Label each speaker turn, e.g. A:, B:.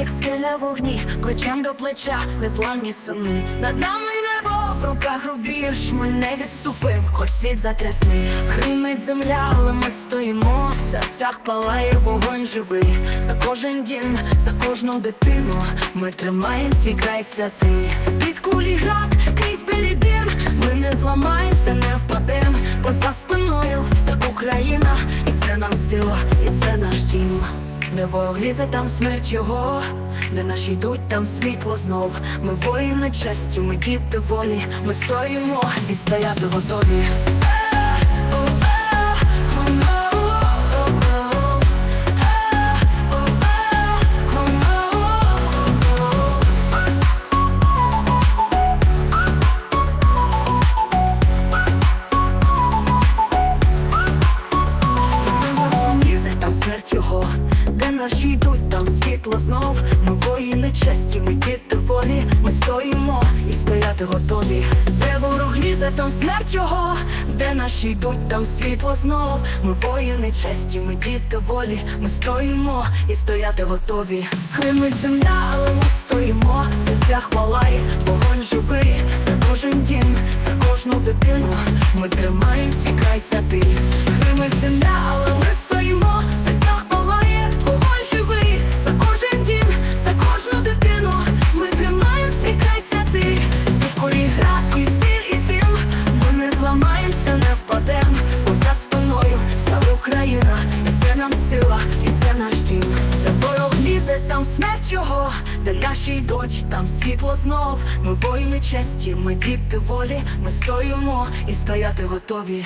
A: як скеля вогні, плечем до плеча, незламні сини. Над нами небо, в руках рубіж, ми не відступим, хоч світ затрясний. Гримить земля, але ми стоїмо, в серцях палає вогонь живий. За кожен дім, за кожну дитину, ми тримаємо свій край святий. Під кулі град, крізь білий дим, ми не зламаємося, не впадем, бо за спиною вся Україна, і це нам сила, і це наш дім. Де ворог там смерть його, де наші йдуть, там світло знов. Ми воїни честі, ми діти волі, ми стоїмо і стояти готові. Де йдуть, там світло знов. Ми воїни честі, ми діти волі, ми стоїмо і стояти готові. Де ворог лізе, там смерть його, де наші йдуть, там світло знов. Ми воїни честі, ми діти волі, ми стоїмо і стояти готові. Гримить земля, але ми стоїмо, в серцях палає, вогонь живий, за кожен дім, за кожну дитину. Ми тримаємо свій край святий. Гримить земля, але де нашій йдуть, там світло знов. Ми воїни честі, ми діти волі, ми стоїмо і стояти готові.